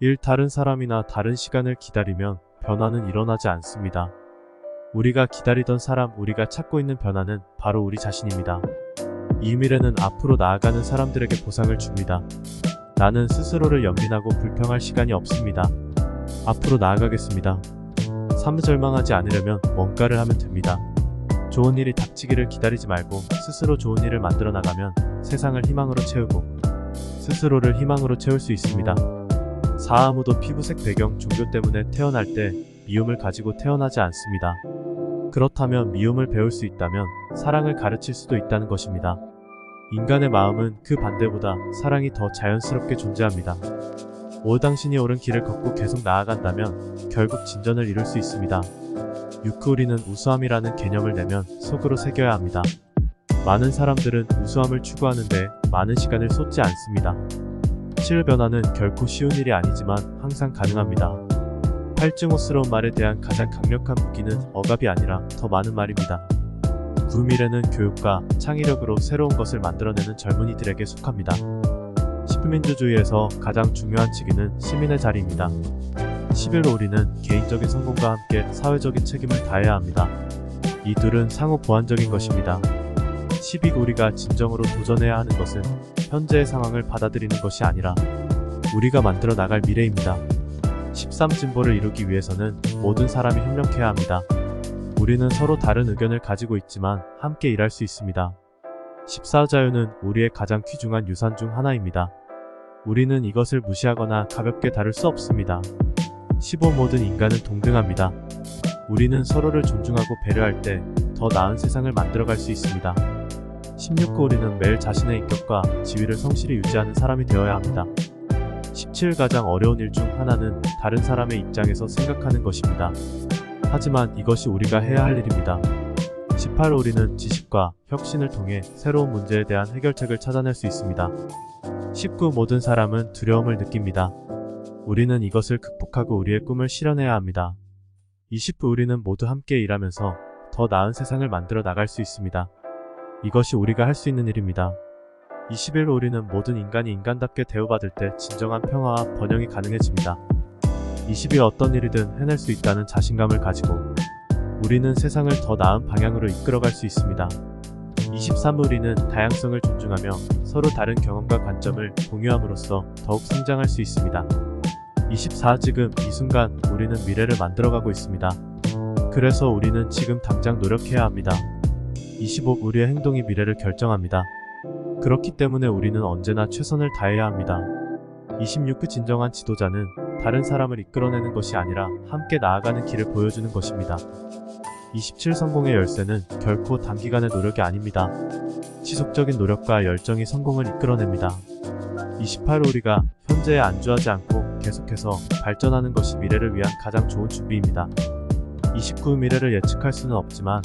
1. 다른 사람이나 다른 시간을 기다리면 변화는 일어나지 않습니다. 우리가 기다리던 사람, 우리가 찾고 있는 변화는 바로 우리 자신입니다. 이 미래는 앞으로 나아가는 사람들에게 보상을 줍니다. 나는 스스로를 연민하고 불평할 시간이 없습니다. 앞으로 나아가겠습니다. 삶을 절망하지 않으려면 뭔가를 하면 됩니다. 좋은 일이 닥치기를 기다리지 말고 스스로 좋은 일을 만들어 나가면 세상을 희망으로 채우고 스스로를 희망으로 채울 수 있습니다. 사아무도 피부색 배경 종교 때문에 태어날 때 미움을 가지고 태어나지 않습니다. 그렇다면 미움을 배울 수 있다면 사랑을 가르칠 수도 있다는 것입니다. 인간의 마음은 그 반대보다 사랑이 더 자연스럽게 존재합니다. 오 당신이 옳은 길을 걷고 계속 나아간다면 결국 진전을 이룰 수 있습니다. 유크우리는 우수함이라는 개념을 내면 속으로 새겨야 합니다. 많은 사람들은 우수함을 추구하는데 많은 시간을 쏟지 않습니다. 실 변화는 결코 쉬운 일이 아니지만 항상 가능합니다. 팔증오스러운 말에 대한 가장 강력한 무기는 억압이 아니라 더 많은 말입니다. 구미래는 교육과 창의력으로 새로운 것을 만들어내는 젊은이들에게 속합니다. 시민주주의에서 가장 중요한 직위는 시민의 자리입니다. 11호 우리는 개인적인 성공과 함께 사회적인 책임을 다해야 합니다. 이 둘은 상호 보완적인 것입니다. 12 우리가 진정으로 도전해야 하는 것은 현재의 상황을 받아들이는 것이 아니라 우리가 만들어 나갈 미래입니다. 13 진보를 이루기 위해서는 모든 사람이 협력해야 합니다. 우리는 서로 다른 의견을 가지고 있지만 함께 일할 수 있습니다. 14 자유는 우리의 가장 귀중한 유산 중 하나입니다. 우리는 이것을 무시하거나 가볍게 다룰 수 없습니다. 15 모든 인간은 동등합니다. 우리는 서로를 존중하고 배려할 때 더 나은 세상을 만들어갈 수 있습니다. 16 우리는 매일 자신의 인격과 지위를 성실히 유지하는 사람이 되어야 합니다. 17 가장 어려운 일 중 하나는 다른 사람의 입장에서 생각하는 것입니다. 하지만 이것이 우리가 해야 할 일입니다. 18 우리는 지식과 혁신을 통해 새로운 문제에 대한 해결책을 찾아낼 수 있습니다. 19 모든 사람은 두려움을 느낍니다. 우리는 이것을 극복하고 우리의 꿈을 실현해야 합니다. 20 우리는 모두 함께 일하면서 더 나은 세상을 만들어 나갈 수 있습니다. 이것이 우리가 할 수 있는 일입니다. 21 우리는 모든 인간이 인간답게 대우받을 때 진정한 평화와 번영이 가능해집니다. 22 어떤 일이든 해낼 수 있다는 자신감을 가지고 우리는 세상을 더 나은 방향으로 이끌어갈 수 있습니다. 23 우리는 다양성을 존중하며 서로 다른 경험과 관점을 공유함으로써 더욱 성장할 수 있습니다. 24 지금 이 순간 우리는 미래를 만들어가고 있습니다. 그래서 우리는 지금 당장 노력해야 합니다. 25 우리의 행동이 미래를 결정합니다. 그렇기 때문에 우리는 언제나 최선을 다해야 합니다. 26 그 진정한 지도자는 다른 사람을 이끌어내는 것이 아니라 함께 나아가는 길을 보여주는 것입니다. 27 성공의 열쇠는 결코 단기간의 노력이 아닙니다. 지속적인 노력과 열정이 성공을 이끌어냅니다. 28 우리가 현재에 안주하지 않고 계속해서 발전하는 것이 미래를 위한 가장 좋은 준비입니다. 29 미래를 예측할 수는 없지만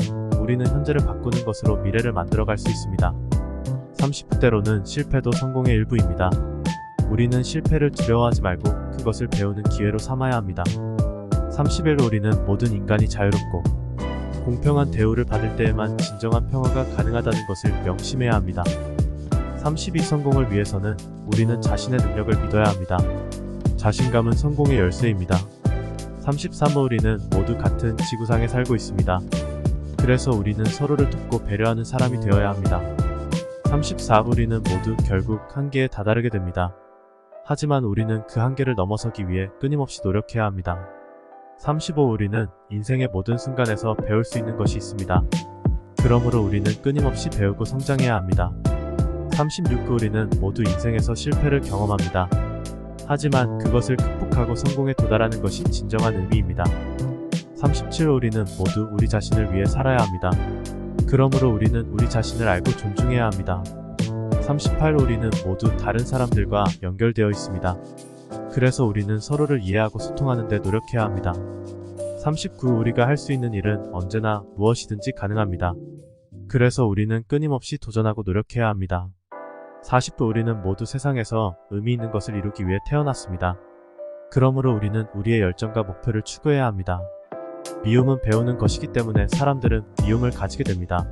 우리는 현재를 바꾸는 것으로 미래를 만들어갈 수 있습니다. 30대로는 실패도 성공의 일부입니다. 우리는 실패를 두려워하지 말고 그것을 배우는 기회로 삼아야 합니다. 31 우리는 모든 인간이 자유롭고 공평한 대우를 받을 때에만 진정한 평화가 가능하다는 것을 명심해야 합니다. 32 성공을 위해서는 우리는 자신의 능력을 믿어야 합니다. 자신감은 성공의 열쇠입니다. 33 우리는 모두 같은 지구상에 살고 있습니다. 그래서 우리는 서로를 돕고 배려하는 사람이 되어야 합니다. 34 우리는 모두 결국 한계에 다다르게 됩니다. 하지만 우리는 그 한계를 넘어서기 위해 끊임없이 노력해야 합니다. 35 우리는 인생의 모든 순간에서 배울 수 있는 것이 있습니다. 그러므로 우리는 끊임없이 배우고 성장해야 합니다. 36 우리는 모두 인생에서 실패를 경험합니다. 하지만 그것을 극복하고 성공에 도달하는 것이 진정한 의미입니다. 37 우리는 모두 우리 자신을 위해 살아야 합니다. 그러므로 우리는 우리 자신을 알고 존중해야 합니다. 38 우리는 모두 다른 사람들과 연결되어 있습니다. 그래서 우리는 서로를 이해하고 소통하는 데 노력해야 합니다. 39 우리가 할 수 있는 일은 언제나 무엇이든지 가능합니다. 그래서 우리는 끊임없이 도전하고 노력해야 합니다. 40부 우리는 모두 세상에서 의미 있는 것을 이루기 위해 태어났습니다. 그러므로 우리는 우리의 열정과 목표를 추구해야 합니다. 미움은 배우는 것이기 때문에 사람들은 미움을 가지게 됩니다.